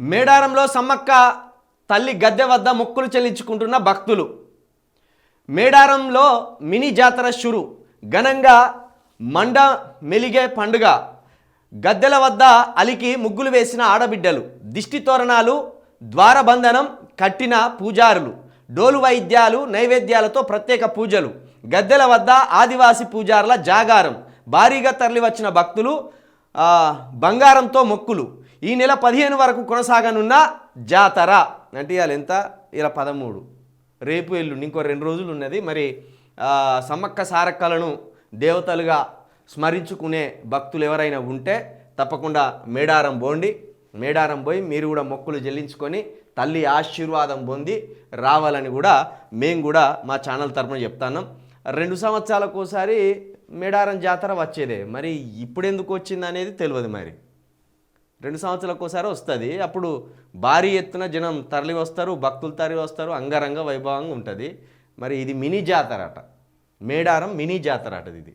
మేడారంలో సమ్మక్క తల్లి గద్దె వద్ద మొక్కులు చెల్లించుకుంటున్న భక్తులు. మేడారంలో మినీ జాతర షురు. ఘనంగా మండ మెలిగే పండుగ. గద్దెల వద్ద అలికి ముగ్గులు వేసిన ఆడబిడ్డలు. దిష్టి తోరణాలు ద్వారబంధనం కట్టిన పూజారులు. డోలు వైద్యాలు నైవేద్యాలతో ప్రత్యేక పూజలు. గద్దెల వద్ద ఆదివాసి పూజారుల జాగారం. భారీగా తరలివచ్చిన భక్తులు బంగారంతో మొక్కులు. ఈ నెల పదిహేను వరకు కొనసాగనున్న జాతర. అంటే ఇవాళ ఎంత? ఇలా పదమూడు. రేపు ఎల్లుండి ఇంకో రెండు రోజులు ఉన్నది. మరి సమ్మక్క సారక్కలను దేవతలుగా స్మరించుకునే భక్తులు ఎవరైనా ఉంటే తప్పకుండా మేడారం పోండి మేడారం పోయి మీరు కూడా మొక్కులు చెల్లించుకొని తల్లి ఆశీర్వాదం పొంది రావాలని కూడా మేము కూడా మా ఛానల్ తరపున చెప్తాను రెండు సంవత్సరాలకు ఒకసారి మేడారం జాతర వచ్చేదే. మరి ఇప్పుడు ఎందుకు వచ్చింది అనేది తెలియదు మరి. రెండు సంవత్సరాలకు ఒకసారి వస్తుంది. అప్పుడు భారీ ఎత్తున జనం తరలి వస్తారు భక్తులు తరలి వస్తారు అంగరంగ వైభవంగా ఉంటుంది. మరి ఇది మినీ జాతర అట మేడారం మినీ జాతర అటది ఇది.